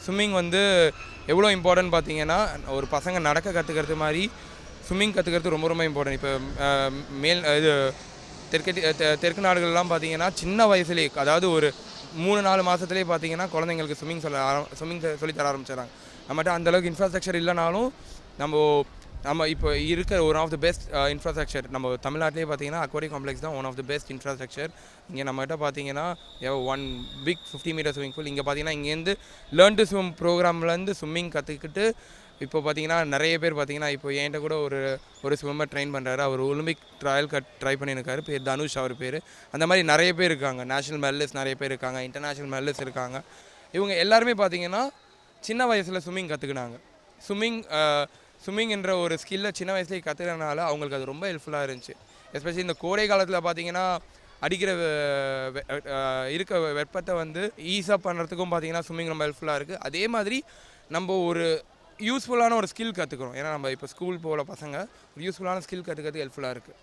Swimming வந்து எவ்வளோ important பார்த்தீங்கன்னா ஒரு பசங்க நடக்க கற்றுக்கிறது மாதிரி ஸ்விம்மிங் கற்றுக்கிறது ரொம்ப ரொம்ப இம்பார்ட்டன்ட் இப்போ மேல் இது தெற்கு தெ- தெற்கு நாடுகள்லாம் பார்த்தீங்கன்னா சின்ன வயசுலேயே அதாவது ஒரு மூணு நாலு மாதத்துலேயே பார்த்தீங்கன்னா குழந்தைங்களுக்கு ஸ்விம்மிங் சொல்ல ஆரம் ஸ்விம்மிங் சொல்லித்தர ஆரம்பிச்சிடறாங்க. நம்மகிட்ட அந்தளவுக்கு இன்ஃப்ராஸ்ட்ரக்சர் இல்லைனாலும் நம்ம நம்ம இப்போ இருக்கிற one of the best infrastructure நம்ம தமிழ்நாட்டிலே பார்த்தீங்கன்னா அக்வாரி காம்ப்ளெக்ஸ் தான் one of the best infrastructure இங்கே நம்மகிட்ட பார்த்தீங்கன்னா one big fifty meter swimming pool இங்கே பார்த்தீங்கன்னா இங்கேருந்து லேர்ன் டு ஸ்விம் ப்ரோக்ராம்லேருந்து ஸ்விம்மிங் கற்றுக்கிட்டு இப்போ பார்த்தீங்கன்னா நிறைய பேர் பார்த்தீங்கன்னா இப்போ என்கிட்ட கூட ஒரு ஒரு ஸ்விம்மர் ட்ரெயின் பண்ணுறாரு அவர் ஒலிம்பிக் ட்ரையல் கட் ட்ரை பண்ணியிருக்காரு. பேர் தனுஷ் அவர் பேர். அந்த மாதிரி நிறைய பேர் இருக்காங்க. நேஷனல் மெடலிஸ்ட் நிறைய பேர் இருக்காங்க. இன்டர்நேஷ்னல் மெடலிஸ்ட் இருக்காங்க. இவங்க எல்லாருமே பார்த்தீங்கன்னா சின்ன வயசில் ஸ்விம்மிங் கற்றுக்கினாங்க ஸ்விம்மிங் ஸ்விம்மிங் என்ற ஒரு ஸ்கில்லை சின்ன வயசுலேயே கற்றுக்கிறனால அவங்களுக்கு அது ரொம்ப ஹெல்ப்ஃபுல்லாக இருந்துச்சு. எஸ்பெஷலி இந்த கோடை காலத்தில் பார்த்தீங்கன்னா அடிக்கிற வெ- வெ- இருக்க வெப்பத்தை வந்து ஈஸாக பண்ணுறதுக்கும் பார்த்தீங்கன்னா ஸ்விம்மிங் ரொம்ப ஹெல்ப்ஃபுல்லாக இருக்குது அதே மாதிரி நம்ம ஒரு யூஸ்ஃபுல்லான ஒரு ஸ்கில் கற்றுக்குறோம் ஏன்னா நம்ம இப்போ ஸ்கூல் போகிற பசங்க ஒரு யூஸ்ஃபுல்லான ஸ்கில் கற்றுக்கிறதுக்கு ஹெல்ப்ஃபுல்லாக இருக்குது